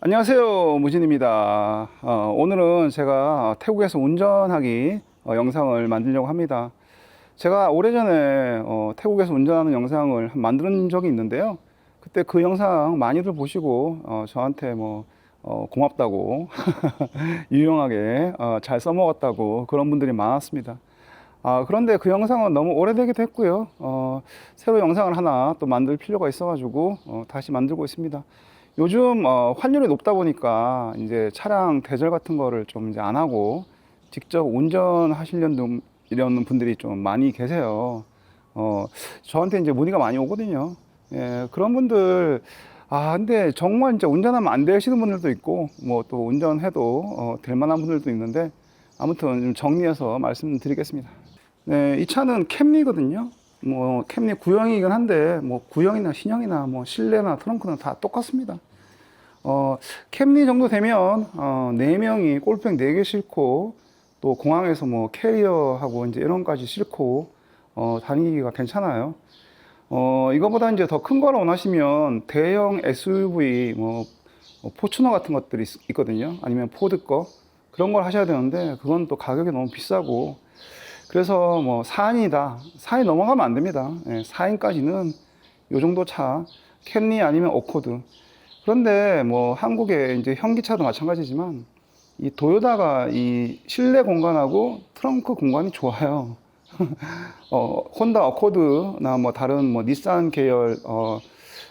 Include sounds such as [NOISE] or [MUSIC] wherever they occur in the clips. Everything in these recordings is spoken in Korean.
안녕하세요 무진입니다. 어, 오늘은 제가 태국에서 운전하기 어, 영상을 만들려고 합니다. 제가 오래전에 어, 태국에서 운전하는 영상을 만든 적이 있는데요. 그때 그 영상 많이들 보시고 어, 저한테 뭐 어, 고맙다고 [LAUGHS] 유용하게 어, 잘 써먹었다고 그런 분들이 많았습니다. 아, 그런데 그 영상은 너무 오래되기도 했고요. 어, 새로 영상을 하나 또 만들 필요가 있어 가지고 어, 다시 만들고 있습니다 요즘 어, 환율이 높다 보니까 이제 차량 대절 같은 거를 좀 이제 안 하고 직접 운전하시려는 분들이 좀 많이 계세요. 어, 저한테 이제 문의가 많이 오거든요. 예, 그런 분들 아 근데 정말 이제 운전하면 안 되시는 분들도 있고 뭐 또 운전해도 어, 될 만한 분들도 있는데 아무튼 좀 정리해서 말씀드리겠습니다. 네, 이 차는 캠리거든요. 뭐 캠리 구형이긴 한데 뭐 구형이나 신형이나 뭐 실내나 트렁크는 다 똑같습니다. 어, 캠리 정도 되면 어, 네 명이 골프백 네개 싣고 또 공항에서 뭐 캐리어하고 이제 이런 까지 싣고 어, 다니기가 괜찮아요. 어, 이거보다 이제 더큰 거를 원하시면 대형 SUV 뭐 어, 포추너 같은 것들이 있, 거든요 아니면 포드 거 그런 걸 하셔야 되는데 그건 또 가격이 너무 비싸고 그래서 뭐 4인이다. 4인 넘어가면 안 됩니다. 예, 4인까지는 요 정도 차 캠리 아니면 오코드 그런데 뭐 한국의 이제 현기차도 마찬가지지만 이 도요다가 이 실내 공간하고 트렁크 공간이 좋아요. [LAUGHS] 어, 혼다 어코드나 뭐 다른 뭐 닛산 계열 어,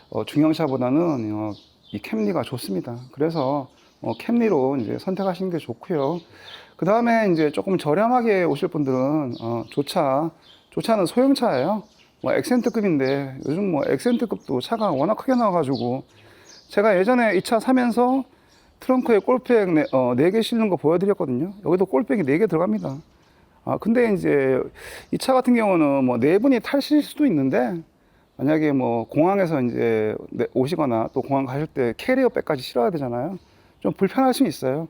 어, 중형차보다는 어, 이 캠리가 좋습니다. 그래서 어, 캠리로 이제 선택하시는 게 좋고요. 그 다음에 이제 조금 저렴하게 오실 분들은 어, 조차 조차는 소형차예요. 뭐 엑센트급인데 요즘 뭐 엑센트급도 차가 워낙 크게 나와가지고 제가 예전에 이 차 사면서 트렁크에 골백 네, 어, 4개 실는 거 보여드렸거든요. 여기도 골백이 4개 들어갑니다. 아, 근데 이제 이 차 같은 경우는 뭐네 분이 타실 수도 있는데 만약에 뭐 공항에서 이제 내- 오시거나 또 공항 가실 때 캐리어 백까지 실어야 되잖아요. 좀 불편할 수 있어요.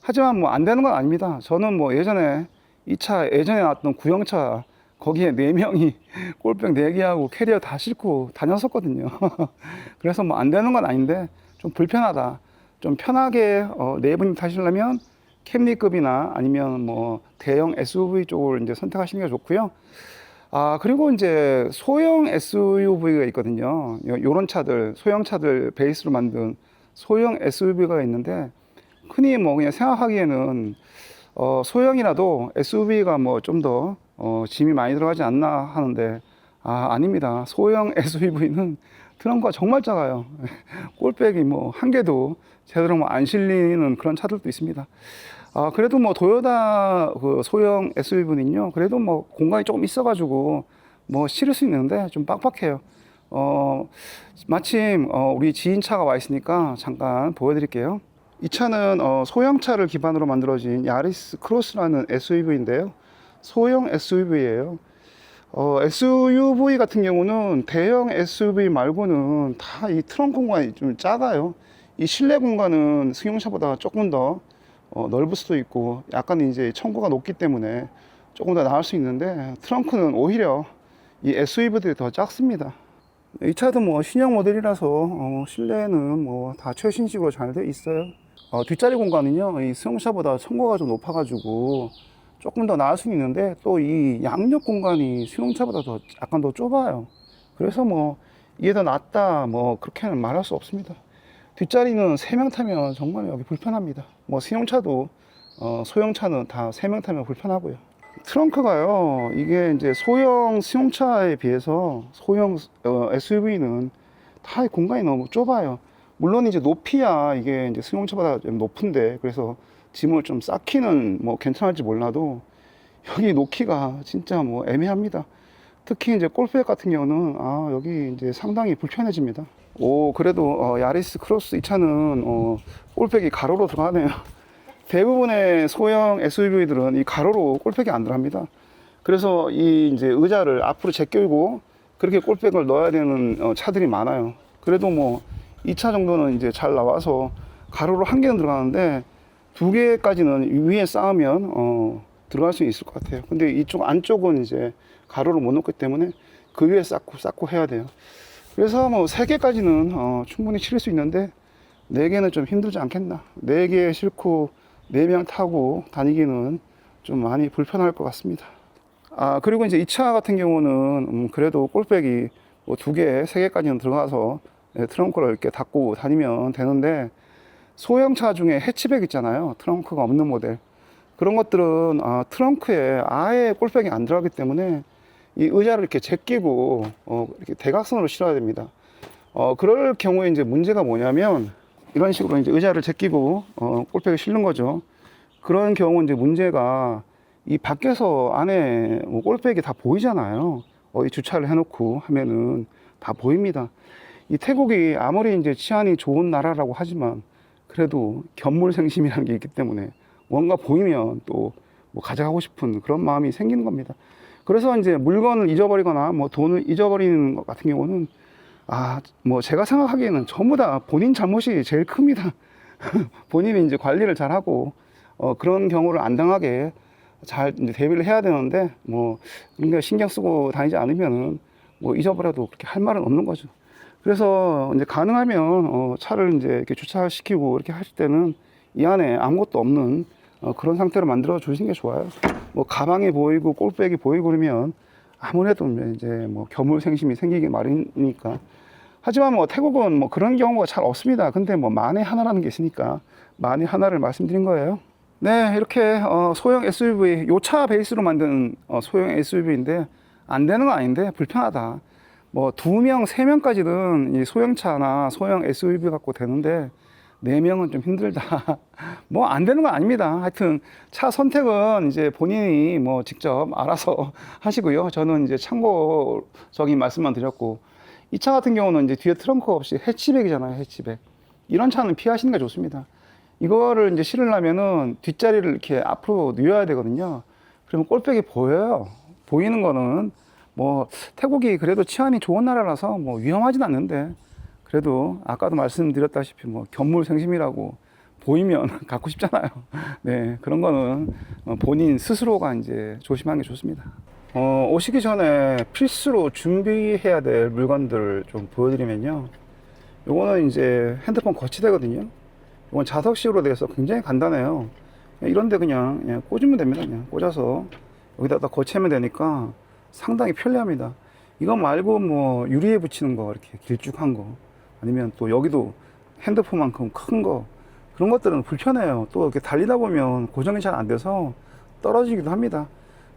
하지만 뭐 안 되는 건 아닙니다. 저는 뭐 예전에 이 차 예전에 나왔던 구형차 거기에 네 명이 [LAUGHS] 골백 네 개하고 캐리어 다 싣고 다녔었거든요. [LAUGHS] 그래서 뭐 안 되는 건 아닌데 좀 불편하다. 좀 편하게 어, 네 분이 타시려면 캠리급이나 아니면 뭐 대형 SUV 쪽을 이제 선택하시는 게 좋고요. 아 그리고 이제 소형 SUV가 있거든요. 요- 요런 차들 소형 차들 베이스로 만든 소형 SUV가 있는데 흔히 뭐 그냥 생각하기에는 어, 소형이라도 SUV가 뭐 좀 더 어, 짐이 많이 들어가지 않나 하는데 아 아닙니다. 소형 [LAUGHS] SUV는 트렁크가 정말 작아요. [LAUGHS] 골백이 뭐 한 개도 제대로 뭐 안 실리는 그런 차들도 있습니다. 아 그래도 뭐 도요타 그 소형 SUV는요. 그래도 뭐 공간이 조금 있어가지고 뭐 실을 수 있는데 좀 빡빡해요. 어 마침 어, 우리 지인 차가 와 있으니까 잠깐 보여드릴게요. 이 차는 어, 소형차를 기반으로 만들어진 야리스 크로스라는 SUV인데요. 소형 SUV예요. 어, SUV 같은 경우는 대형 SUV 말고는 다 이 트렁크 공간이 좀 작아요. 이 실내 공간은 승용차보다 조금 더 어, 넓을 수도 있고 약간 이제 청구가 높기 때문에 조금 더 나을 수 있는데 트렁크는 오히려 이 SUV들이 더 작습니다. 이 차도 뭐 신형 모델이라서 어, 실내는 뭐 다 최신식으로 잘 돼 있어요. 어, 뒷자리 공간은요, 이 승용차보다 청고가 좀 높아가지고 조금 더 나을 수 있는데 또 이 양옆 공간이 승용차보다 더 약간 더 좁아요. 그래서 뭐 이게 더 낫다 뭐 그렇게는 말할 수 없습니다. 뒷자리는 세 명 타면 정말 여기 불편합니다. 뭐 승용차도 어, 소형차는 다 세 명 타면 불편하고요. 트렁크가요, 이게 이제 소형 승용차에 비해서 소형 어, SUV는 다 공간이 너무 좁아요. 물론 이제 높이야 이게 이제 승용차보다 좀 높은데 그래서 짐을 좀 쌓기는 뭐 괜찮을지 몰라도 여기 놓기가 진짜 뭐 애매합니다. 특히 이제 골프백 같은 경우는 아 여기 이제 상당히 불편해집니다. 오 그래도 어, 야리스 크로스 이 차는 어, 골백이 가로로 들어가네요. [LAUGHS] 대부분의 소형 SUV들은 이 가로로 골백이 안 들어갑니다. 그래서 이 이제 의자를 앞으로 제껴고 그렇게 골백을 넣어야 되는 어, 차들이 많아요. 그래도 뭐 이 차 정도는 이제 잘 나와서 가로로 한 개는 들어가는데 두 개까지는 위에 쌓으면 어, 들어갈 수 있을 것 같아요. 근데 이쪽 안쪽은 이제 가로를 못 놓기 때문에 그 위에 쌓고 쌓고 해야 돼요. 그래서 뭐 세 개까지는 어, 충분히 치를 수 있는데 네 개는 좀 힘들지 않겠나. 네개 싣고 네 명 타고 다니기는 좀 많이 불편할 것 같습니다. 아, 그리고 이제 이 차 같은 경우는 음, 그래도 꼴백이 뭐 두 개, 세 개까지는 들어가서 예, 트렁크를 이렇게 닫고 다니면 되는데 소형차 중에 해치백 있잖아요. 트렁크가 없는 모델. 그런 것들은 아, 트렁크에 아예 꼴백이 안 들어가기 때문에 이 의자를 이렇게 제끼고 어, 이렇게 대각선으로 실어야 됩니다. 어, 그럴 경우에 이제 문제가 뭐냐면 이런 식으로 이제 의자를 제끼고 어, 꼴백을 실는 거죠. 그런 경우 이제 문제가 이 밖에서 안에 뭐 꼴백이 다 보이잖아요. 어디 주차를 해놓고 하면은 다 보입니다. 이 태국이 아무리 이제 치안이 좋은 나라라고 하지만 그래도 견물생심이라는 게 있기 때문에 뭔가 보이면 또 뭐 가져가고 싶은 그런 마음이 생기는 겁니다. 그래서 이제 물건을 잊어버리거나 뭐 돈을 잊어버리는 것 같은 경우는 아, 뭐 제가 생각하기에는 전부 다 본인 잘못이 제일 큽니다. [LAUGHS] 본인이 이제 관리를 잘하고 어, 그런 경우를 안 당하게 잘 대비를 해야 되는데 뭐 그러니까 신경 쓰고 다니지 않으면은 뭐 잊어버려도 그렇게 할 말은 없는 거죠. 그래서 이제 가능하면 어, 차를 이제 이렇게 주차시키고 이렇게 하실 때는 이 안에 아무것도 없는 어, 그런 상태로 만들어 주시는 게 좋아요. 뭐 가방이 보이고 꼴백이 보이고 그러면 아무래도 이제 뭐 견물생심이 생기기 마련이니까. 하지만 뭐 태국은 뭐 그런 경우가 잘 없습니다. 근데 뭐 만에 하나라는 게 있으니까 만에 하나를 말씀드린 거예요. 네, 이렇게 어, 소형 SUV, 요차 베이스로 만든 어, 소형 SUV인데 안 되는 건 아닌데 불편하다. 뭐 두 명, 세 명까지는 이 소형차나 소형 SUV 갖고 되는데 네 명은 좀 힘들다. [LAUGHS] 뭐 안 되는 건 아닙니다. 하여튼 차 선택은 이제 본인이 뭐 직접 알아서 [LAUGHS] 하시고요. 저는 이제 참고적인 말씀만 드렸고 이 차 같은 경우는 이제 뒤에 트렁크 없이 해치백이잖아요. 해치백. 이런 차는 피하시는 게 좋습니다. 이거를 이제 실으려면은 뒷자리를 이렇게 앞으로 뉘어야 되거든요. 그러면 꼴백이 보여요. 보이는 거는 뭐 태국이 그래도 치안이 좋은 나라라서 뭐 위험하진 않는데 그래도 아까도 말씀드렸다시피 뭐 견물생심이라고 보이면 [LAUGHS] 갖고 싶잖아요. 네 그런 거는 어, 본인 스스로가 이제 조심하는 게 좋습니다. 어, 오시기 전에 필수로 준비해야 될 물건들을 좀 보여드리면요. 요거는 이제 핸드폰 거치대거든요. 이건 자석식으로 돼서 굉장히 간단해요. 이런데 그냥, 그냥 꽂으면 됩니다. 그냥 꽂아서 여기다가 거치면 되니까 상당히 편리합니다. 이거 말고 뭐 유리에 붙이는 거 이렇게 길쭉한 거 아니면 또 여기도 핸드폰만큼 큰 거 그런 것들은 불편해요. 또 이렇게 달리다 보면 고정이 잘 안 돼서 떨어지기도 합니다.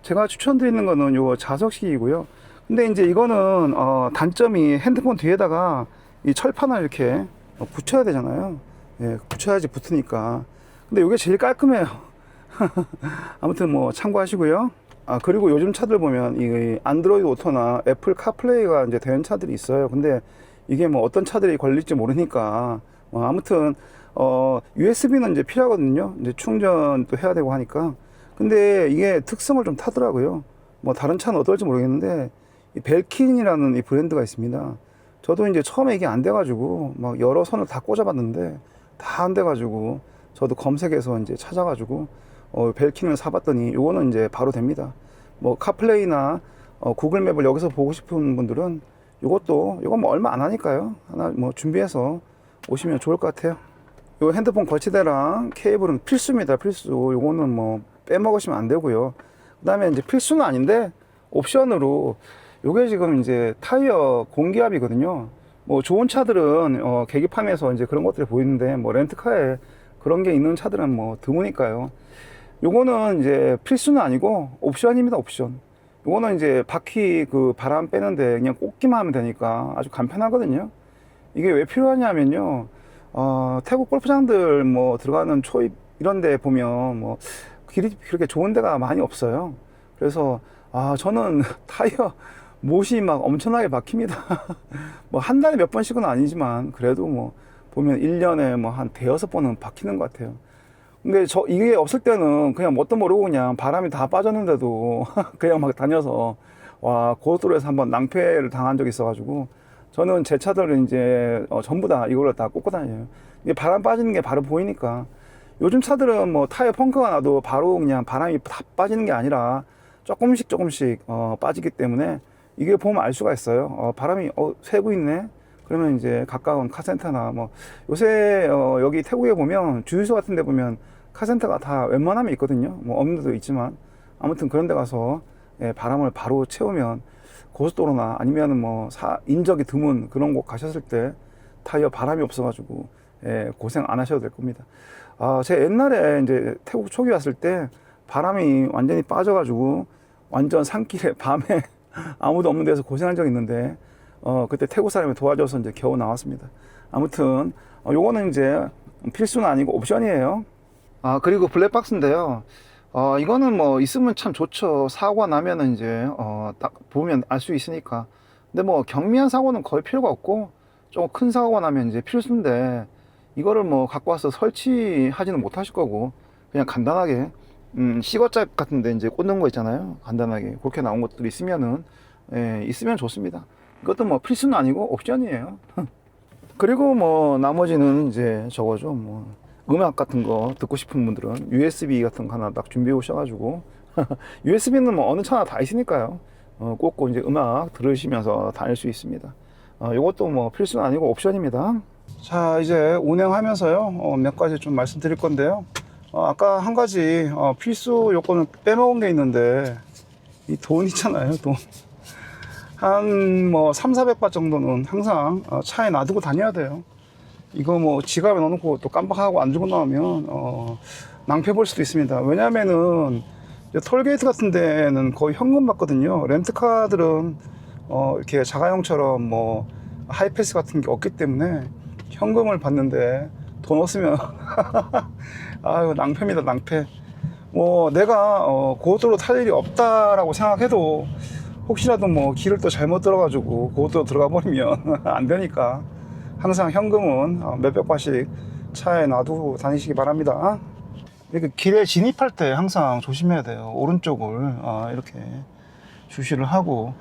제가 추천드리는 거는 요 자석식이고요. 근데 이제 이거는 어 단점이 핸드폰 뒤에다가 이 철판을 이렇게 어, 붙여야 되잖아요. 예, 붙여야지 붙으니까. 근데 이게 제일 깔끔해요. [LAUGHS] 아무튼 뭐 참고하시고요. 아, 그리고 요즘 차들 보면 이 안드로이드 오토나 애플 카플레이가 이제 되는 차들이 있어요. 근데 이게 뭐 어떤 차들이 걸릴지 모르니까 뭐 아무튼 어 USB는 이제 필요하거든요. 이제 충전도 해야 되고 하니까. 근데 이게 특성을 좀 타더라고요. 뭐 다른 차는 어떨지 모르겠는데 이 벨킨이라는 이 브랜드가 있습니다. 저도 이제 처음에 이게 안 돼가지고 막 여러 선을 다 꽂아봤는데 다 안 돼가지고 저도 검색해서 이제 찾아가지고 어, 벨킨을 사봤더니 요거는 이제 바로 됩니다. 뭐 카플레이나 어, 구글 맵을 여기서 보고 싶은 분들은 요것도 요건 뭐 얼마 안 하니까요. 하나 뭐 준비해서 오시면 좋을 것 같아요. 요 핸드폰 거치대랑 케이블은 필수입니다. 필수. 요거는 뭐 빼먹으시면 안 되고요. 그다음에 이제 필수는 아닌데 옵션으로 요게 지금 이제 타이어 공기압이거든요. 뭐 좋은 차들은 어, 계기판에서 이제 그런 것들이 보이는데 뭐 렌트카에 그런 게 있는 차들은 뭐 드무니까요. 요거는 이제 필수는 아니고 옵션입니다. 옵션. 요거는 이제 바퀴 그 바람 빼는데 그냥 꽂기만 하면 되니까 아주 간편하거든요. 이게 왜 필요하냐면요. 어, 태국 골프장들 뭐 들어가는 초입 이런 데 보면 뭐 길이 그렇게 좋은 데가 많이 없어요. 그래서 아, 저는 [LAUGHS] 타이어 못이 막 엄청나게 박힙니다. [LAUGHS] 뭐 한 달에 몇 번씩은 아니지만 그래도 뭐 보면 1년에 뭐 한 대여섯 번은 박히는 것 같아요. 근데 저 이게 없을 때는 그냥 뭣도 모르고 그냥 바람이 다 빠졌는데도 [LAUGHS] 그냥 막 다녀서 와 고속도로에서 한번 낭패를 당한 적이 있어가지고 저는 제 차들은 이제 어, 전부 다 이걸로 다 꽂고 다녀요. 이게 바람 빠지는 게 바로 보이니까 요즘 차들은 뭐 타이어 펑크가 나도 바로 그냥 바람이 다 빠지는 게 아니라 조금씩 조금씩 어, 빠지기 때문에 이게 보면 알 수가 있어요. 어, 바람이 어, 새고 있네. 그러면 이제 가까운 카센터나 뭐 요새 어, 여기 태국에 보면 주유소 같은 데 보면 카센터가 다 웬만하면 있거든요. 뭐 없는 데도 있지만 아무튼 그런 데 가서 예, 바람을 바로 채우면 고속도로나 아니면 뭐 사, 인적이 드문 그런 곳 가셨을 때 타이어 바람이 없어가지고 예, 고생 안 하셔도 될 겁니다. 아, 제 옛날에 이제 태국 초기 왔을 때 바람이 완전히 빠져가지고 완전 산길에 [LAUGHS] 밤에 아무도 없는 데서 고생한 적이 있는데 어, 그때 태국 사람이 도와줘서 이제 겨우 나왔습니다. 아무튼 어, 요거는 이제 필수는 아니고 옵션이에요. 아 그리고 블랙박스인데요. 어, 이거는 뭐 있으면 참 좋죠. 사고가 나면은 이제 어, 딱 보면 알 수 있으니까. 근데 뭐 경미한 사고는 거의 필요가 없고 좀 큰 사고가 나면 이제 필수인데 이거를 뭐 갖고 와서 설치하지는 못하실 거고 그냥 간단하게 음, 시거짝 같은데 이제 꽂는 거 있잖아요. 간단하게 그렇게 나온 것들이 있으면은 예, 있으면 좋습니다. 이것도 뭐 필수는 아니고 옵션이에요. [LAUGHS] 그리고 뭐 나머지는 이제 저거죠. 뭐 음악 같은 거 듣고 싶은 분들은 USB 같은 거 하나 딱 준비해 오셔가지고 [LAUGHS] USB는 뭐 어느 차나 다 있으니까요. 어, 꽂고 이제 음악 들으시면서 다닐 수 있습니다. 어, 이것도 뭐 필수는 아니고 옵션입니다. 자 이제 운행하면서요 어, 몇 가지 좀 말씀드릴 건데요. 어, 아까 한 가지 어, 필수 요건을 빼먹은 게 있는데 이 돈 있잖아요 돈. 한 뭐 3, 400바 정도는 항상 어, 차에 놔두고 다녀야 돼요. 이거 뭐 지갑에 넣어놓고 또 깜빡하고 안 주고 나오면 어, 낭패 볼 수도 있습니다. 왜냐면은 톨게이트 같은 데는 거의 현금 받거든요. 렌트카들은 어, 이렇게 자가용처럼 뭐 하이패스 같은 게 없기 때문에 현금을 받는데 돈 없으면 [LAUGHS] 아유 낭패입니다 낭패. 뭐 내가 어, 고속도로 탈 일이 없다라고 생각해도 혹시라도 뭐 길을 또 잘못 들어가지고 고속도로 들어가 버리면 [LAUGHS] 안 되니까 항상 현금은 어, 몇백 바씩 차에 놔두고 다니시기 바랍니다. 이렇게 길에 진입할 때 항상 조심해야 돼요. 오른쪽을 어, 이렇게 주시를 하고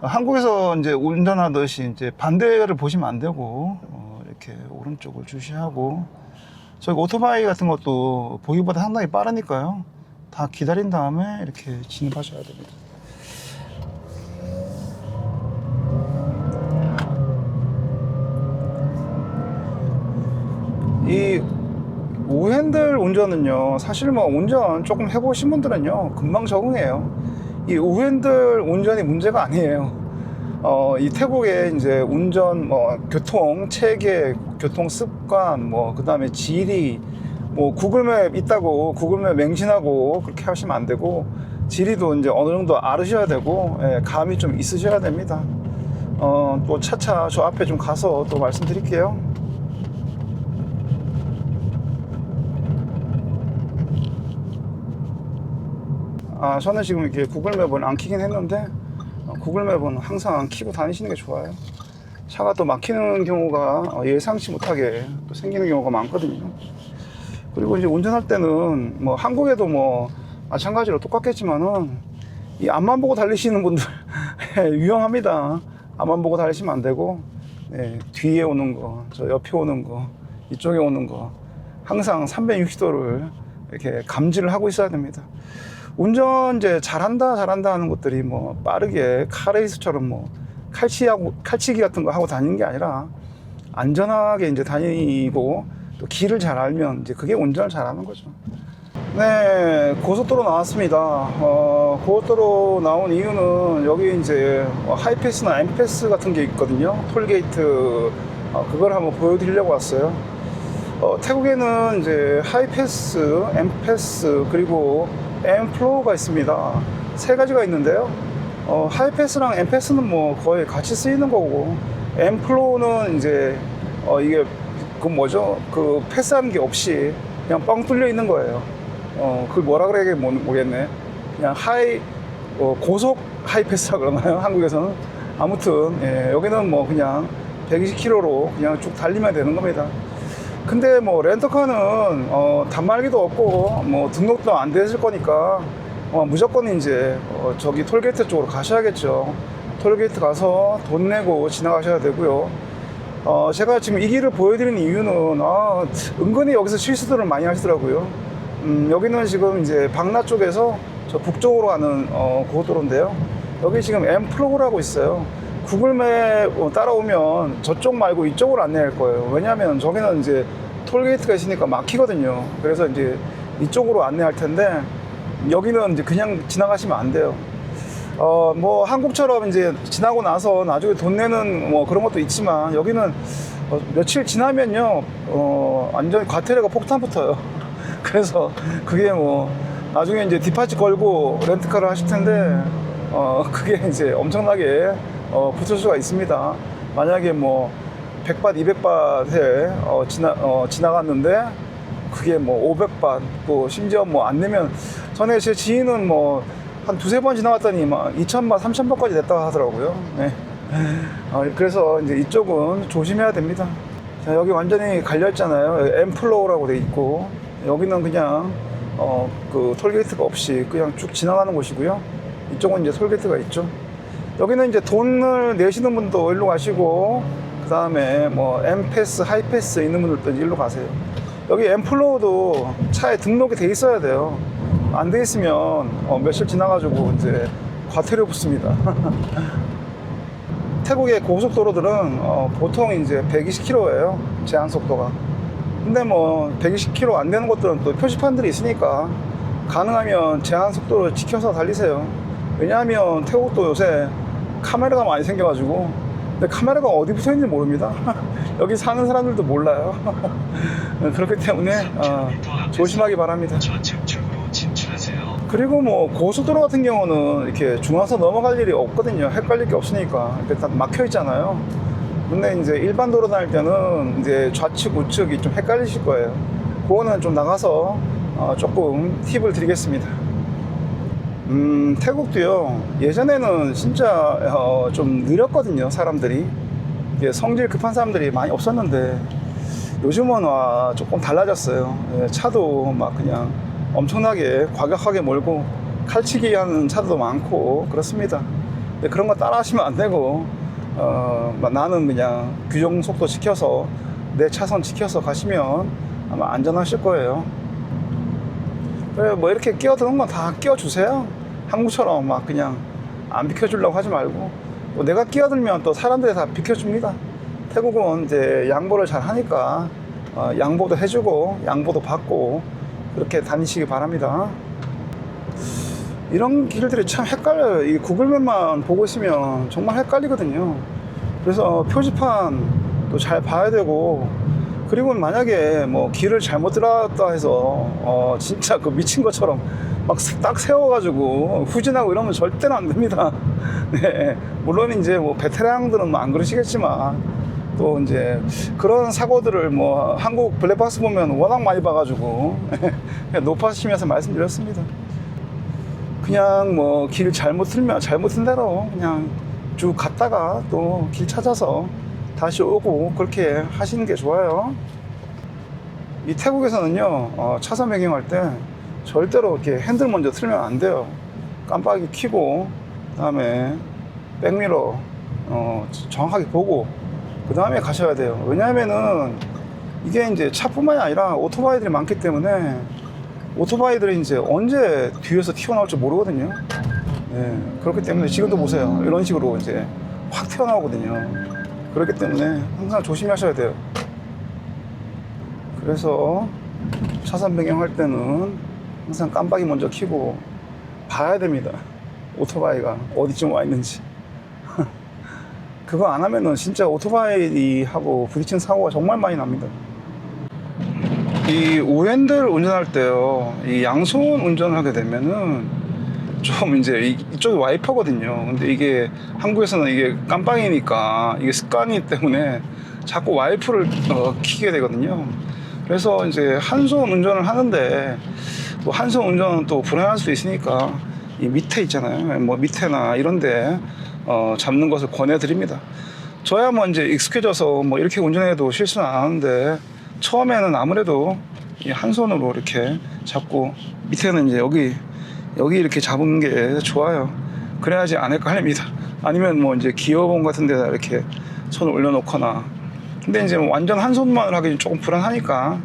어, 한국에서 이제 운전하듯이 이제 반대를 보시면 안 되고 어, 이렇게 오른쪽을 주시하고 저기 오토바이 같은 것도 보기보다 상당히 빠르니까요. 다 기다린 다음에 이렇게 진입하셔야 됩니다. 이 우핸들 운전은요 사실 뭐 운전 조금 해보신 분들은요 금방 적응해요. 이 우핸들 운전이 문제가 아니에요. 어, 이 태국의 이제 운전 뭐 교통 체계 교통 습관 뭐 그 다음에 지리 뭐 구글맵 있다고 구글맵 맹신하고 그렇게 하시면 안 되고 지리도 이제 어느 정도 알으셔야 되고 예, 감이 좀 있으셔야 됩니다. 어, 또 차차 저 앞에 좀 가서 또 말씀드릴게요 아, 저는 지금 이렇게 구글맵을 안 키긴 했는데 어, 구글맵은 항상 키고 다니시는 게 좋아요. 차가 또 막히는 경우가 어, 예상치 못하게 또 생기는 경우가 많거든요. 그리고 이제 운전할 때는 뭐 한국에도 뭐 마찬가지로 똑같겠지만은 이 앞만 보고 달리시는 분들 [LAUGHS] 위험합니다. 앞만 보고 달리시면 안 되고 네, 뒤에 오는 거, 저 옆에 오는 거, 이쪽에 오는 거 항상 360도를 이렇게 감지를 하고 있어야 됩니다. 운전 이제 잘한다 잘한다 하는 것들이 뭐 빠르게 카레이스처럼 뭐 칼치하고 칼치기 같은 거 하고 다니는 게 아니라 안전하게 이제 다니고 또 길을 잘 알면 이제 그게 운전을 잘하는 거죠. 네, 고속도로 나왔습니다. 어, 고속도로 나온 이유는 여기 이제 뭐 하이패스나 엠패스 같은 게 있거든요. 톨게이트 어, 그걸 한번 보여드리려고 왔어요. 어, 태국에는 이제 하이패스, 엠패스 그리고 엠플로우가 있습니다. 세 가지가 있는데요. 어, 하이패스랑 엠패스는 뭐 거의 같이 쓰이는 거고 엠플로우는 이제 어, 이게 그 뭐죠? 그 패스하는 게 없이 그냥 뻥 뚫려 있는 거예요. 어, 그걸 뭐라 그래야 겠 모르겠네. 그냥 하이 어, 고속 하이패스라 그러나요? [LAUGHS] 한국에서는 아무튼 예, 여기는 뭐 그냥 120km로 그냥 쭉 달리면 되는 겁니다. 근데 뭐 렌터카는 어, 단말기도 없고 뭐 등록도 안 됐을 거니까 어, 무조건 이제 어, 저기 톨게이트 쪽으로 가셔야겠죠. 톨게이트 가서 돈 내고 지나가셔야 되고요. 어, 제가 지금 이 길을 보여드리는 이유는 아, 은근히 여기서 실수들을 많이 하시더라고요. 음, 여기는 지금 이제 박나 쪽에서 저 북쪽으로 가는 어, 고속도로인데요. 여기 지금 M 플로그라고 있어요. 구글맵 어, 따라오면 저쪽 말고 이쪽으로 안내할 거예요. 왜냐하면 저기는 이제 톨게이트가 있으니까 막히거든요. 그래서 이제 이쪽으로 안내할 텐데 여기는 이제 그냥 지나가시면 안 돼요. 어, 뭐 한국처럼 이제 지나고 나서 나중에 돈 내는 뭐 그런 것도 있지만 여기는 어, 며칠 지나면요, 어, 완전히 과태료가 폭탄 붙어요. [LAUGHS] 그래서 그게 뭐 나중에 이제 디파지 걸고 렌트카를 하실 텐데 어, 그게 이제 엄청나게 어, 붙을 수가 있습니다. 만약에 뭐 100밭, 200밭에 어, 지나, 어, 지나갔는데 그게 뭐 500밭, 또 심지어 뭐 안 내면 전에 제 지인은 뭐 한 두세 번 지나갔더니 막 2,000밭, 3,000밭까지 냈다고 하더라고요. 네. 어, 그래서 이제 이쪽은 조심해야 됩니다. 자, 여기 완전히 갈렸잖아요. 엠플로우라고 돼 있고 여기는 그냥 어, 그 톨게이트가 없이 그냥 쭉 지나가는 곳이고요. 이쪽은 이제 톨게이트가 있죠. 여기는 이제 돈을 내시는 분도 일로 가시고 그 다음에 뭐 M패스, 하이패스 있는 분들도 일로 가세요. 여기 엠플로우도 차에 등록이 돼 있어야 돼요. 안 돼 있으면 어, 며칠 지나가지고 이제 과태료 붙습니다. [LAUGHS] 태국의 고속도로들은 어, 보통 이제 120km예요 제한 속도가. 근데 뭐 120km 안 되는 곳들은 또 표지판들이 있으니까 가능하면 제한 속도를 지켜서 달리세요. 왜냐하면 태국도 요새 카메라가 많이 생겨가지고 근데 카메라가 어디 붙어 있는지 모릅니다. [LAUGHS] 여기 사는 사람들도 몰라요. [LAUGHS] 그렇기 때문에 어, 조심하기 바랍니다. 그리고 뭐 고속도로 같은 경우는 이렇게 중앙선 넘어갈 일이 없거든요. 헷갈릴 게 없으니까. 이렇게 다 막혀 있잖아요. 근데 이제 일반 도로 다닐 때는 이제 좌측, 우측이 좀 헷갈리실 거예요. 그거는 좀 나가서 어, 조금 팁을 드리겠습니다. 음, 태국도요. 예전에는 진짜 어, 좀 느렸거든요. 사람들이. 이게 성질 급한 사람들이 많이 없었는데 요즘은 와 조금 달라졌어요. 예, 차도 막 그냥 엄청나게 과격하게 몰고 칼치기 하는 차도 많고 그렇습니다. 근데 그런 거 따라 하시면 안 되고 어, 막 나는 그냥 규정 속도 지켜서 내 차선 지켜서 가시면 아마 안전하실 거예요. 뭐 이렇게 끼어드는 건 다 끼워주세요. 한국처럼 막 그냥 안 비켜주려고 하지 말고 또 내가 끼어들면 또 사람들이 다 비켜줍니다. 태국은 이제 양보를 잘 하니까 어, 양보도 해주고 양보도 받고 그렇게 다니시기 바랍니다. 이런 길들이 참 헷갈려요. 이 구글맵만 보고 있으면 정말 헷갈리거든요. 그래서 표지판도 잘 봐야 되고 그리고 만약에 뭐 길을 잘못 들어갔다 해서 어 진짜 그 미친 것처럼 막 딱 세워가지고 후진하고 이러면 절대로 안 됩니다. [LAUGHS] 네. 물론 이제 뭐 베테랑들은 뭐 안 그러시겠지만 또 이제 그런 사고들을 뭐 한국 블랙박스 보면 워낙 많이 봐가지고 [LAUGHS] 높아지면서 말씀드렸습니다. 그냥 뭐 길 잘못 틀면 잘못 튼 대로 그냥 쭉 갔다가 또 길 찾아서 다시 오고 그렇게 하시는 게 좋아요. 이 태국에서는요 어, 차선 변경할 때 절대로 이렇게 핸들 먼저 틀면 안 돼요. 깜빡이 켜고 그다음에 백미러 어, 정확하게 보고 그 다음에 가셔야 돼요. 왜냐하면은 이게 이제 차뿐만이 아니라 오토바이들이 많기 때문에 오토바이들이 이제 언제 뒤에서 튀어나올지 모르거든요. 예, 그렇기 때문에 지금도 보세요. 이런 식으로 이제 확 튀어나오거든요. 그렇기 때문에 항상 조심하셔야 돼요. 그래서 차선 변경할 때는 항상 깜빡이 먼저 켜고 봐야 됩니다. 오토바이가 어디쯤 와 있는지. [LAUGHS] 그거 안 하면은 진짜 오토바이하고 부딪힌 사고가 정말 많이 납니다. 이 우핸들 운전할 때요, 이 양손 운전을 하게 되면은 좀 이제 이- 이쪽이 와이퍼거든요. 근데 이게 한국에서는 이게 깜빡이니까 이게 습관이 때문에 자꾸 와이프를 어, 키게 되거든요. 그래서 이제 한 손 운전을 하는데 또 한 손 운전은 또 불안할 수도 있으니까 이 밑에 있잖아요. 뭐 밑에나 이런데 어, 잡는 것을 권해드립니다. 저야 뭐 이제 익숙해져서 뭐 이렇게 운전해도 실수는 안 하는데 처음에는 아무래도 이 한 손으로 이렇게 잡고 밑에는 이제 여기 여기 이렇게 잡은 게 좋아요. 그래야지 안 헷갈립니다. 아니면 뭐 이제 기어봉 같은 데다 이렇게 손을 올려놓거나. 근데 이제 뭐 완전 한 손만을 하기 조금 불안하니까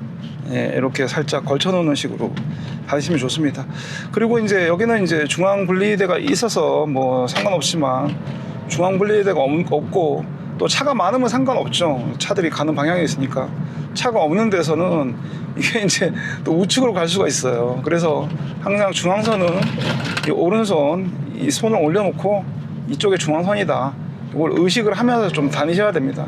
예, 이렇게 살짝 걸쳐놓는 식으로 다니시면 좋습니다. 그리고 이제 여기는 이제 중앙 분리대가 있어서 뭐 상관없지만 중앙 분리대가 없- 없고 또 차가 많으면 상관없죠. 차들이 가는 방향이 있으니까 차가 없는 데서는 이게 [LAUGHS] 이제 또 우측으로 갈 수가 있어요. 그래서 항상 중앙선은 이 오른손 이 손을 올려놓고 이쪽에 중앙선이다. 이걸 의식을 하면서 좀 다니셔야 됩니다.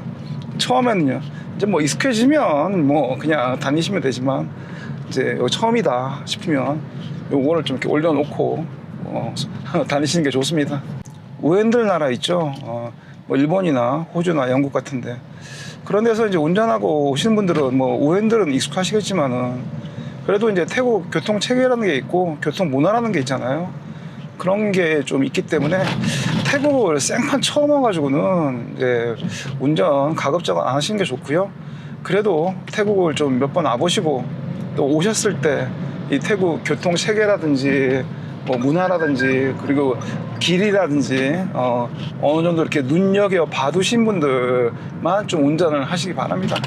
처음에는요. 이제 뭐 익숙해지면 뭐 그냥 다니시면 되지만 이제 여기 처음이다 싶으면 요거를 좀 이렇게 올려놓고 어, [LAUGHS] 다니시는 게 좋습니다. 우엔들 나라 있죠. 어, 뭐 일본이나 호주나 영국 같은데 그런 데서 이제 운전하고 오시는 분들은 뭐 우엔들은 익숙하시겠지만은 그래도 이제 태국 교통 체계라는 게 있고 교통 문화라는 게 있잖아요. 그런 게 좀 있기 때문에 태국을 생판 처음 와가지고는 이제 운전 가급적 안 하시는 게 좋고요. 그래도 태국을 좀 몇 번 와보시고 또 오셨을 때 이 태국 교통 체계라든지 뭐 문화라든지 그리고 길이라든지 어, 어느 정도 이렇게 눈여겨 봐두신 분들만 좀 운전을 하시기 바랍니다.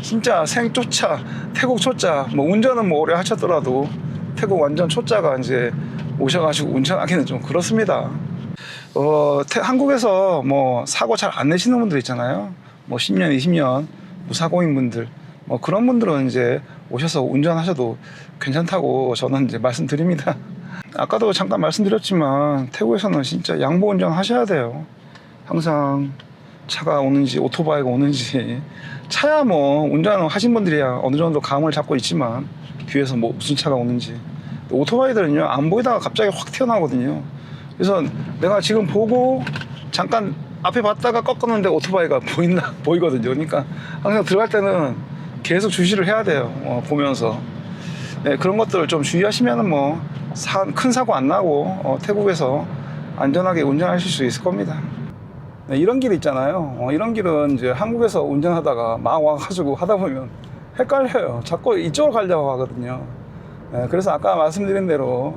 진짜 생초짜 태국 초짜 뭐 운전은 뭐 오래 하셨더라도 태국 완전 초짜가 이제 오셔가지고 운전하기는 좀 그렇습니다. 어, 태- 한국에서 뭐 사고 잘 안 내시는 분들 있잖아요. 뭐 10년, 20년 무사고인 분들. 뭐 그런 분들은 이제 오셔서 운전하셔도 괜찮다고 저는 이제 말씀드립니다. 아까도 잠깐 말씀드렸지만 태국에서는 진짜 양보 운전 하셔야 돼요. 항상 차가 오는지 오토바이가 오는지 차야 뭐 운전 하신 분들이야 어느 정도 감을 잡고 있지만 뒤에서 뭐 무슨 차가 오는지 오토바이들은요 안 보이다가 갑자기 확 튀어나오거든요. 그래서 내가 지금 보고 잠깐 앞에 봤다가 꺾었는데 오토바이가 보인다 [LAUGHS] 보이거든요. 그러니까 항상 들어갈 때는 계속 주시를 해야 돼요. 어, 보면서 네, 그런 것들을 좀 주의하시면은 뭐큰 사고 안 나고 어, 태국에서 안전하게 운전하실 수 있을 겁니다. 네, 이런 길 있잖아요. 어, 이런 길은 이제 한국에서 운전하다가 막 와가지고 하다 보면 헷갈려요. 자꾸 이쪽으로 가려고 하거든요. 네, 그래서 아까 말씀드린 대로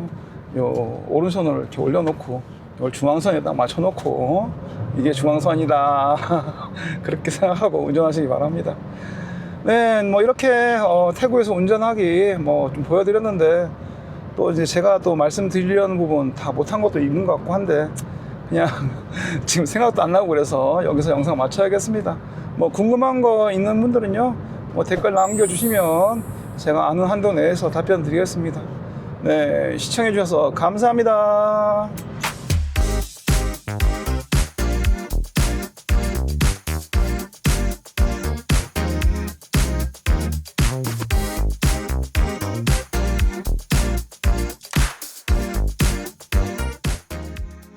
요 오른손을 이렇게 올려놓고 이걸 중앙선에 딱 맞춰놓고 이게 중앙선이다 [LAUGHS] 그렇게 생각하고 운전하시기 바랍니다. 네, 뭐 이렇게 어, 태국에서 운전하기 뭐 좀 보여드렸는데 또 이제 제가 또 말씀드리려는 부분 다 못한 것도 있는 것 같고 한데 그냥 [LAUGHS] 지금 생각도 안 나고 그래서 여기서 영상 마쳐야겠습니다. 뭐 궁금한 거 있는 분들은요, 뭐 댓글 남겨주시면 제가 아는 한도 내에서 답변 드리겠습니다. 네, 시청해주셔서 감사합니다.